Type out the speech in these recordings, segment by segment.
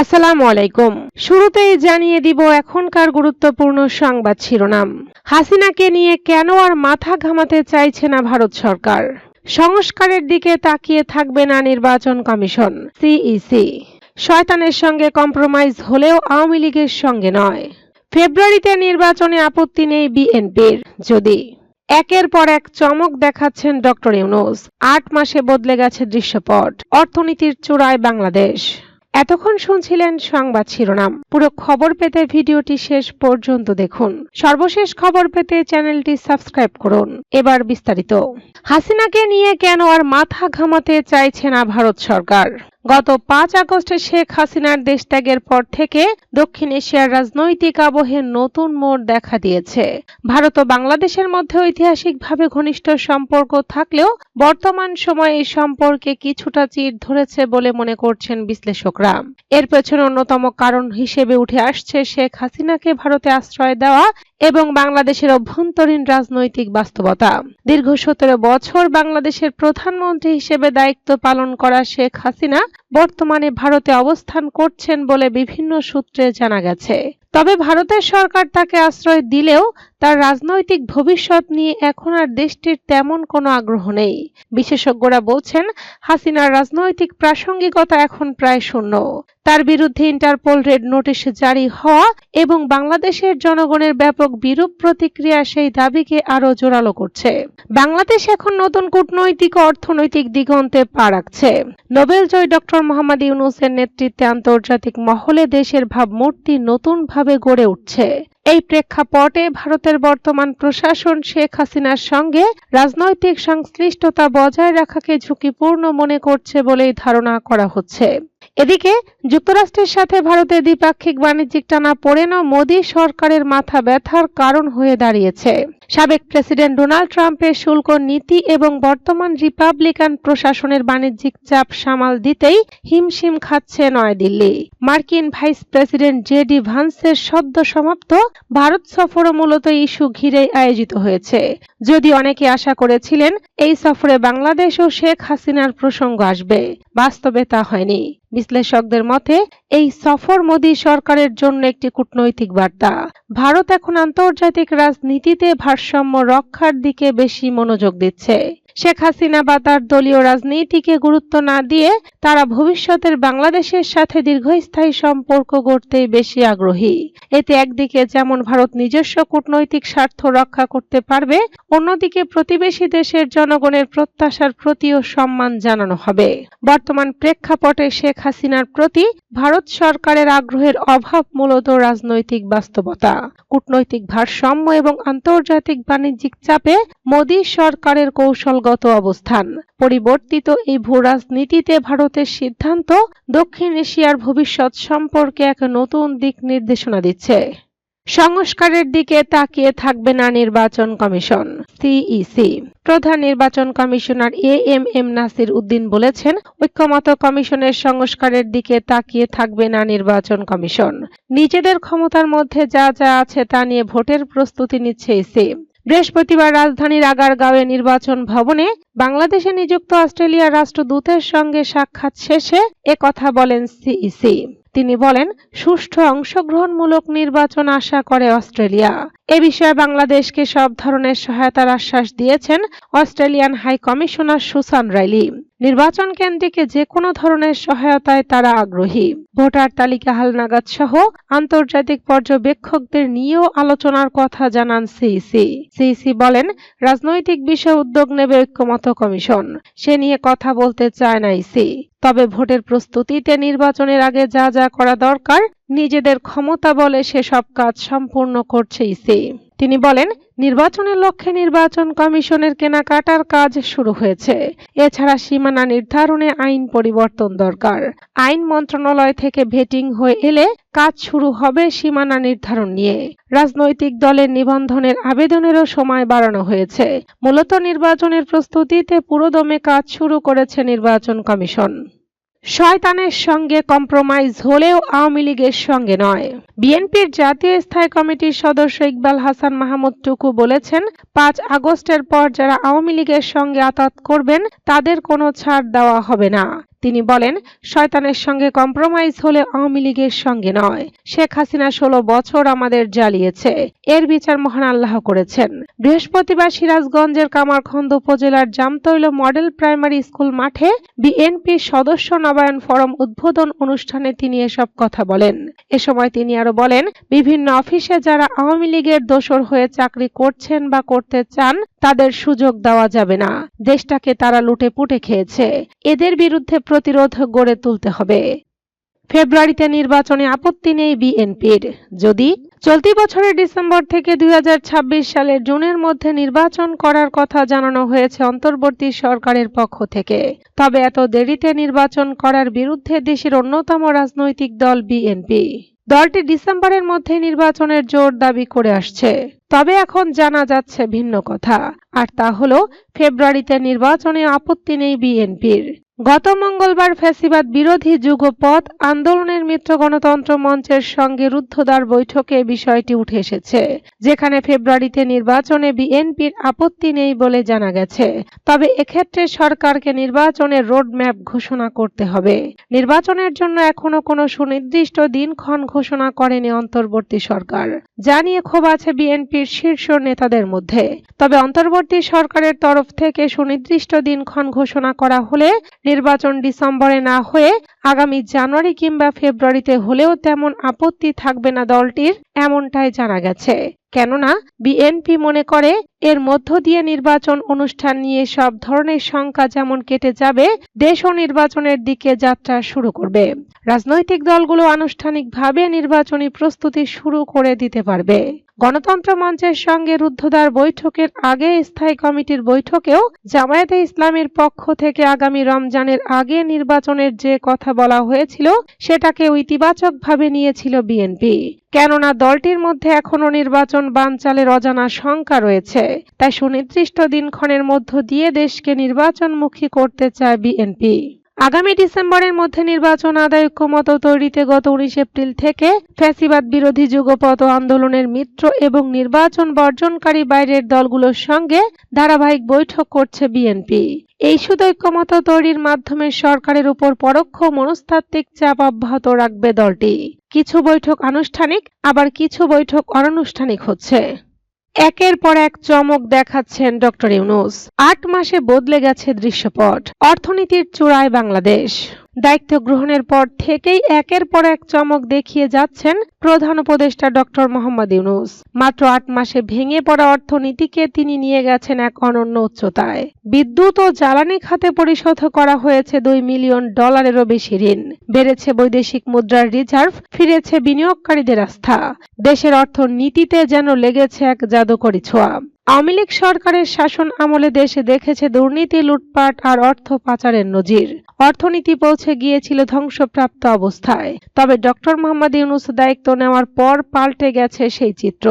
আসসালামু আলাইকুম। শুরুতেই জানিয়ে দিব এখনকার গুরুত্বপূর্ণ সংবাদ শিরোনাম। হাসিনাকে নিয়ে কেন আর মাথা ঘামাতে চাইছে না ভারত সরকার? সংস্কারের দিকে তাকিয়ে থাকবে না নির্বাচন কমিশন, সিইসি। শয়তানের সঙ্গে কম্প্রোমাইজ হলেও আওয়ামী লীগের সঙ্গে নয়। ফেব্রুয়ারিতে নির্বাচনে আপত্তি নেই বিএনপির, যদি। একের পর এক চমক দেখাচ্ছেন ডক্টর ইউনুস। আট মাসে বদলে গেছে দৃশ্যপট। অর্থনীতির চূড়ায় বাংলাদেশ। এতক্ষণ শুনছিলেন সংবাদ শিরোনাম। পুরো খবর পেতে ভিডিওটি শেষ পর্যন্ত দেখুন। সর্বশেষ খবর পেতে চ্যানেলটি সাবস্ক্রাইব করুন। এবার বিস্তারিত। হাসিনাকে নিয়ে কেন আর মাথা ঘামাতে চাইছে না ভারত সরকার? গত পাঁচ আগস্টে শেখ হাসিনার দেশত্যাগের পর থেকে দক্ষিণ এশিয়ার রাজনৈতিক আবহে নতুন মোড় দেখা দিয়েছে। ভারত ও বাংলাদেশের মধ্যে ঐতিহাসিকভাবে ঘনিষ্ঠ সম্পর্ক থাকলেও বর্তমান সময়ে এই সম্পর্কে কিছুটা চির ধরেছে বলে মনে করছেন বিশ্লেষকরা। এর পেছনে অন্যতম কারণ হিসেবে উঠে আসছে শেখ হাসিনাকে ভারতে আশ্রয় দেওয়া এবং বাংলাদেশের অভ্যন্তরীণ রাজনৈতিক বাস্তবতা। দীর্ঘ সতেরো বছর বাংলাদেশের প্রধানমন্ত্রী হিসেবে দায়িত্ব পালন করা শেখ হাসিনা বর্তমানে ভারতে অবস্থান করছেন বলে বিভিন্ন সূত্রে জানা গেছে। তবে ভারতের সরকার তাকে আশ্রয় দিলেও তার রাজনৈতিক ভবিষ্যৎ নিয়ে এখন আর দেশটির তেমন কোনো আগ্রহ নেই। বিশেষজ্ঞরা বলছেন, হাসিনার রাজনৈতিক প্রাসঙ্গিকতা এখন প্রায় শূন্য। তার বিরুদ্ধে ইন্টারপোল রেড নোটিশ জারি হওয়া এবং বাংলাদেশের জনগণের ব্যাপক বিরূপ প্রতিক্রিয়া সেই দাবিকে আরও জোরালো করছে। বাংলাদেশ এখন নতুন কূটনৈতিক অর্থনৈতিক দিগন্তে পা রাখছে। নোবেল জয় ডক্টর মোহাম্মদ ইউনুসের নেতৃত্বে আন্তর্জাতিক মহলে দেশের ভাবমূর্তি নতুনভাবে গড়ে উঠছে। এই প্রেক্ষাপটে ভারতের বর্তমান প্রশাসন শেখ হাসিনার সঙ্গে রাজনৈতিক সংশ্লিষ্টতা বজায় রাখাকে ঝুঁকিপূর্ণ মনে করছে বলেই ধারণা করা হচ্ছে। এদিকে যুক্তরাষ্ট্রের সাথে ভারতের দ্বিপাক্ষিক বাণিজ্যিক টানা পড়েনও মোদী সরকারের মাথা ব্যথার কারণ হয়ে দাঁড়িয়েছে। সাবেক প্রেসিডেন্ট ডোনাল্ড ট্রাম্পের শুল্ক নীতি এবং বর্তমান রিপাবলিকান প্রশাসনের বাণিজ্যিক চাপ সামাল দিতেই হিমশিম খাচ্ছে নয়াদিল্লি। মার্কিন ভাইস প্রেসিডেন্ট জে ডি ভান্সের সদ্য সমাপ্ত ভারত সফরও মূলত ইস্যু ঘিরে আয়োজিত হয়েছে। যদি অনেকে আশা করেছিলেন এই সফরে বাংলাদেশ ও শেখ হাসিনার প্রসঙ্গ আসবে। বাস্তবে তা হয়নি। বিশ্লেষকদের মতে এই সফর মোদী সরকারের জন্য একটি কূটনৈতিক বার্তা। ভারত এখন আন্তর্জাতিক রাজনীতিতে ভারসাম্য রক্ষার দিকে বেশি মনোযোগ দিচ্ছে। শেখ হাসিনা বা তার দলীয় রাজনীতিকে গুরুত্ব না দিয়ে তারা ভবিষ্যতের বাংলাদেশের সাথে দীর্ঘস্থায়ী সম্পর্ক গড়তেই বেশি আগ্রহী। এতে একদিকে যেমন ভারত নিজস্ব কূটনৈতিক স্বার্থ রক্ষা করতে পারবে, অন্যদিকে প্রতিবেশী দেশের জনগণের প্রত্যাশার প্রতিও সম্মান জানানো হবে। বর্তমান প্রেক্ষাপটে শেখ হাসিনার প্রতি ভারত সরকারের আগ্রহের অভাব মূলত রাজনৈতিক বাস্তবতা। কূটনৈতিক ভারসাম্য এবং আন্তর্জাতিক বাণিজ্যিক চাপে মোদী সরকারের কৌশলগত অবস্থান। পরিবর্তিত এই ভূ রাজনীতিতে ভারতের সিদ্ধান্ত দক্ষিণ এশিয়ার ভবিষ্যৎ সম্পর্কে এক নতুন দিক নির্দেশনা দিচ্ছে। সংস্কারের দিকে তাকিয়ে থাকবে না নির্বাচন কমিশন, সিইসি। প্রধান নির্বাচন commissioner A M M Nasir Uddin বলেছেন, ঐক্যমত কমিশনের সংস্কারের দিকে তাকিয়ে থাকবে না নির্বাচন কমিশন। নিজেদের ক্ষমতার মধ্যে যা যা আছে তা নিয়ে ভোটের প্রস্তুতি নিচ্ছে ইসি বৃহস্পতিবার রাজধানীর আগারগাঁওয়ে নির্বাচন ভবনে বাংলাদেশে নিযুক্ত অস্ট্রেলিয়ার রাষ্ট্রদূতের সঙ্গে সাক্ষাৎ শেষে কথা বলেন সিইসি। তিনি বলেন, সুষ্ঠু অংশগ্রহণমূলক নির্বাচন আশা করে অস্ট্রেলিয়া। এ বিষয়ে বাংলাদেশকে সব ধরনের সহায়তার আশ্বাস দিয়েছেন Australian high commissioner Susan Riley. নির্বাচন কেন্দ্রিকে যে কোনো ধরনের সহায়তায় তারা আগ্রহী। ভোটার তালিকা হালনাগাদ সহ আন্তর্জাতিক পর্যবেক্ষকদের নিয়েও আলোচনার কথা জানান সিইসি। সিইসি বলেন, রাজনৈতিক বিষয়ে উদ্যোগ নেবে ঐক্যমত কমিশন। সে নিয়ে কথা বলতে চায় না ইসি। তবে ভোটের প্রস্তুতিতে নির্বাচনের আগে যা যা করা দরকার, নিজেদের ক্ষমতা বলে সেসব কাজ সম্পূর্ণ করছে ইসি। তিনি বলেন, নির্বাচনের লক্ষ্যে নির্বাচন কমিশনের কেনাকাটার কাজ শুরু হয়েছে। এছাড়া সীমানা নির্ধারণে আইন পরিবর্তন দরকার। আইন মন্ত্রণালয় থেকে ভেটিং হয়ে এলে কাজ শুরু হবে সীমানা নির্ধারণ নিয়ে। রাজনৈতিক দলের নিবন্ধনের আবেদনেরও সময় বাড়ানো হয়েছে। মূলত নির্বাচনের প্রস্তুতিতে পুরোদমে কাজ শুরু করেছে নির্বাচন কমিশন। শয়তানের সঙ্গে কম্প্রোমাইজ হলেও আওয়ামী লীগের সঙ্গে নয়। বিএনপির জাতীয় স্থায়ী কমিটির সদস্য ইকবাল হাসান মাহমুদ টুকু বলেছেন, পাঁচ আগস্টের পর যারা আওয়ামী লীগের সঙ্গে আতাত করবেন, তাদের কোনো ছাড় দেওয়া হবে না। তিনি বলেন, শয়তানের সঙ্গে কম্প্রোমাইজ হলে আওয়ামী লীগের সঙ্গে নয়। শেখ হাসিনা ষোলো বছর আমাদের জ্বালিয়েছে। এর বিচার মহান আল্লাহ করেছেন। বৃহস্পতিবার সিরাজগঞ্জের কামারখন্দ উপজেলার জামতৈল মডেল প্রাইমারি স্কুল মাঠে বিএনপি সদস্য নবায়ন ফরম উদ্বোধন অনুষ্ঠানে তিনি এসব কথা বলেন। এ সময় তিনি আরও বলেন, বিভিন্ন অফিসে যারা আওয়ামী লীগের দোসর হয়ে চাকরি করছেন বা করতে চান, তাদের সুযোগ দেওয়া যাবে না। দেশটাকে তারা লুটে পুটে খেয়েছে। এদের বিরুদ্ধে প্রতিরোধ গড়ে তুলতে হবে। ফেব্রুয়ারিতে নির্বাচনে আপত্তি নেই বিএনপির। যদি চলতি বছরের ডিসেম্বর থেকে দুই হাজার ছাব্বিশ সালের জুনের মধ্যে নির্বাচন করার কথা জানানো হয়েছে অন্তর্বর্তী সরকারের পক্ষ থেকে, তবে এত দেরিতে নির্বাচন করার বিরুদ্ধে দেশের অন্যতম রাজনৈতিক দল বিএনপি। দলটি ডিসেম্বরের মধ্যে নির্বাচনের জোর দাবি করে আসছে। তবে এখন জানা যাচ্ছে ভিন্ন কথা। আর তা হলো, ফেব্রুয়ারিতে নির্বাচনে আপত্তি নেই বিএনপির। গত মঙ্গলবার ফ্যাসিবাদ বিরোধী যুগপথ আন্দোলনের মিত্র গণতন্ত্র মঞ্চের সঙ্গে রুদ্ধদ্বার বৈঠকে বিষয়টি উঠে এসেছে, যেখানে ফেব্রুয়ারিতে নির্বাচনে বিএনপির আপত্তি নেই বলে জানা গেছে। তবে এক্ষেত্রে সরকারকে নির্বাচনের রোডম্যাপ ঘোষণা করতে হবে। নির্বাচনের জন্য এখনও কোনো সুনির্দিষ্ট দিনক্ষণ ঘোষণা করেনি অন্তর্বর্তী সরকার। জানিয়ে ক্ষোভ আছে বিএনপির শীর্ষ নেতাদের মধ্যে। তবে অন্তর্বর্তী সরকারের তরফ থেকে সুনির্দিষ্ট দিনক্ষণ ঘোষণা করা হলে নির্বাচন ডিসেম্বরে না হয়ে আগামী জানুয়ারি কিংবা ফেব্রুয়ারিতে হলেও তেমন আপত্তি থাকবে না দলটির, এমনটাই জানা গেছে। কেননা বিএনপি মনে করে এর মধ্য দিয়ে নির্বাচন অনুষ্ঠান নিয়ে সব ধরনের শঙ্কা যেমন কেটে যাবে, দেশ ও নির্বাচনের দিকে যাত্রা শুরু করবে। রাজনৈতিক দলগুলো আনুষ্ঠানিকভাবে নির্বাচনী প্রস্তুতি শুরু করে দিতে পারবে। গণতন্ত্র মঞ্চের সঙ্গে রুদ্ধদ্বার বৈঠকের আগে স্থায়ী কমিটির বৈঠকেও জামায়াতে ইসলামের পক্ষ থেকে আগামী রমজানের আগে নির্বাচনের যে কথা বলা হয়েছিল, সেটাকে ইতিবাচকভাবে নিয়েছিল বিএনপি। কেননা দলটির মধ্যে এখনও নির্বাচন বানচালের অজানা শঙ্কা রয়েছে। তাই সুনির্দিষ্ট দিনক্ষণের মধ্য দিয়ে দেশকে নির্বাচনমুখী করতে চায় বিএনপি। আগামী ডিসেম্বরের মধ্যে নির্বাচন আদায় ঐক্যমত তৈরিতে গত উনিশ এপ্রিল থেকে ফ্যাসিবাদ বিরোধী যুগপথ আন্দোলনের মিত্র এবং নির্বাচন বর্জনকারী বাইরের দলগুলোর সঙ্গে ধারাবাহিক বৈঠক করছে বিএনপি। এই শুধু ঐক্যমত তৈরির মাধ্যমে সরকারের উপর পরোক্ষ মনস্তাত্ত্বিক চাপ অব্যাহত রাখবে দলটি। কিছু বৈঠক আনুষ্ঠানিক, আবার কিছু বৈঠক অনানুষ্ঠানিক হচ্ছে। একের পর এক চমক দেখাচ্ছেন ডক্টর ইউনুস। আট মাসে বদলে গেছে দৃশ্যপট। অর্থনীতির চূড়ায় বাংলাদেশ। দায়িত্ব গ্রহণের পর থেকেই একের পর এক চমক দেখিয়ে যাচ্ছেন প্রধান উপদেষ্টা ডক্টর মোহাম্মদ ইউনুস। মাত্র আট মাসে ভেঙে পড়া অর্থনীতিকে তিনি নিয়ে গেছেন এক অনন্য উচ্চতায়। বিদ্যুৎ ও জ্বালানি খাতে পরিশোধ করা হয়েছে দুই মিলিয়ন ডলারেরও বেশি ঋণ। বেড়েছে বৈদেশিক মুদ্রার রিজার্ভ, ফিরেছে বিনিয়োগকারীদের আস্থা। দেশের অর্থনীতিতে যেন লেগেছে এক জাদুকরী ছোঁয়া। আওয়ামী লীগ সরকারের শাসন আমলে দেশে দেখেছে দুর্নীতি, লুটপাট আর অর্থ পাচারের নজির। অর্থনীতি পৌঁছে গিয়েছিল ধ্বংসপ্রাপ্ত অবস্থায়। তবে ডক্টর মোহাম্মদ ইউনুস দায়িত্ব নেওয়ার পর পাল্টে গেছে সেই চিত্র।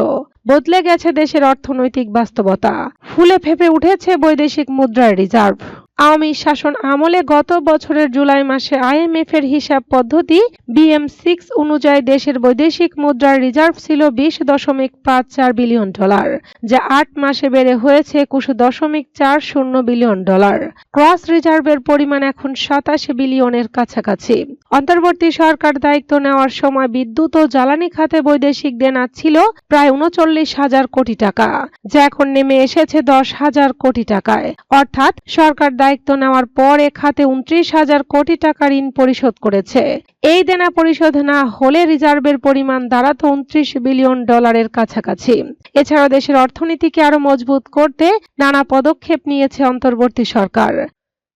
বদলে গেছে দেশের অর্থনৈতিক বাস্তবতা। ফুলে ফেপে উঠেছে বৈদেশিক মুদ্রার রিজার্ভ। আওয়ামী শাসন আমলে গত বছরের জুলাই মাসে আইএমএফ এর হিসাব পদ্ধতি বিএম সিক্স অনুযায়ী দেশের বৈদেশিক মুদ্রার রিজার্ভ ছিল বিশ দশমিক পাঁচ চার বিলিয়ন ডলার, যা আট মাসে বেড়ে হয়েছে একুশ দশমিক চার শূন্য বিলিয়ন ডলার। ক্রস রিজার্ভের পরিমাণ এখন সাতাশি বিলিয়নের কাছাকাছি। অন্তর্বর্তী সরকার দায়িত্ব নেওয়ার সময় বিদ্যুৎ ও জ্বালানি খাতে বৈদেশিক দেনা ছিল প্রায় উনচল্লিশ হাজার কোটি টাকা, যা এখন নেমে এসেছে দশ হাজার কোটি টাকায়। অর্থাৎ সরকার দায়িত্ব নেওয়ার পর এ খাতে উনত্রিশ হাজার কোটি টাকা ঋণ পরিশোধ করেছে। এই দেনা পরিশোধ না হলে রিজার্ভের পরিমাণ দাঁড়াতো উনত্রিশ বিলিয়ন ডলারের কাছাকাছি। এছাড়া দেশের অর্থনীতিকে আরও মজবুত করতে নানা পদক্ষেপ নিয়েছে অন্তর্বর্তী সরকার।